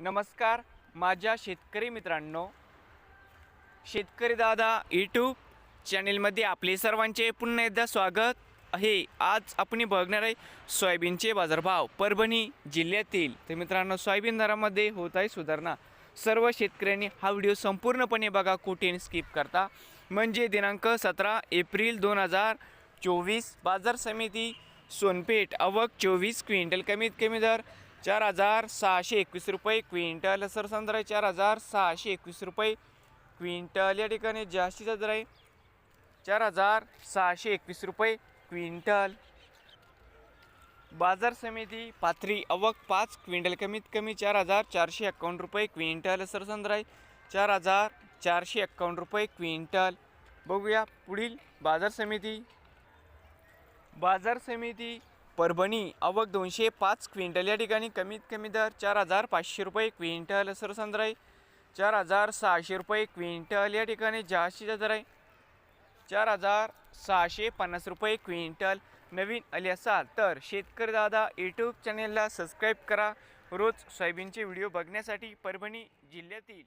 नमस्कार माझ्या शेतकरी मित्रांनो शेतकरी दादा यूट्यूब चॅनेलमध्ये आपले सर्वांचे पुन्हा एकदा स्वागत आहे. आज आपण बघणार आहे सोयाबीनचे बाजारभाव. परभणी जिल्ह्यातील तर मित्रांनो सोयाबीन दरामध्ये होत आहे सुधारणा. सर्व शेतकऱ्यांनी हा व्हिडिओ संपूर्णपणे बघा कुठेही स्किप करता. म्हणजे दिनांक सतरा एप्रिल दोन हजार चोवीस बाजार समिती सोनपेठ अवक चोवीस क्विंटल कमीत कमी दर चार हजार सहाशे एकवीस रुपये क्विंटल. सरसंद्र आहे चार हजार सहाशे एकवीस रुपये क्विंटल. या ठिकाणी जास्तीचा दर आहे. चार हजार सहाशे एकवीस रुपये क्विंटल. बाजार समिती पाथरी अवक पाच क्विंटल. कमीत कमी चार हजार चारशे एक्कावन्न रुपये क्विंटल. सरसंद्र आहे चार हजार चारशे एक्कावन्न रुपये क्विंटल. बघूया पुढील बाजार समिती. बाजार समिती परभणी अवक दोनशे पाच क्विंटल. या ठिकाणी कमीत कमी दर चार हजार पाचशे रुपये क्विंटल सरसंद्र चार हजार सहाशे रुपये क्विंटल. या ठिकाणी जास्तीचा दर आहे. चार हजार सहाशे पन्नास रुपये क्विंटल. नवीन आले असाल तर शेतकरी दादा यूट्यूब चॅनेलला सबस्क्राईब करा. रोज सोयाबीनचे व्हिडिओ बघण्यासाठी परभणी जिल्ह्यातील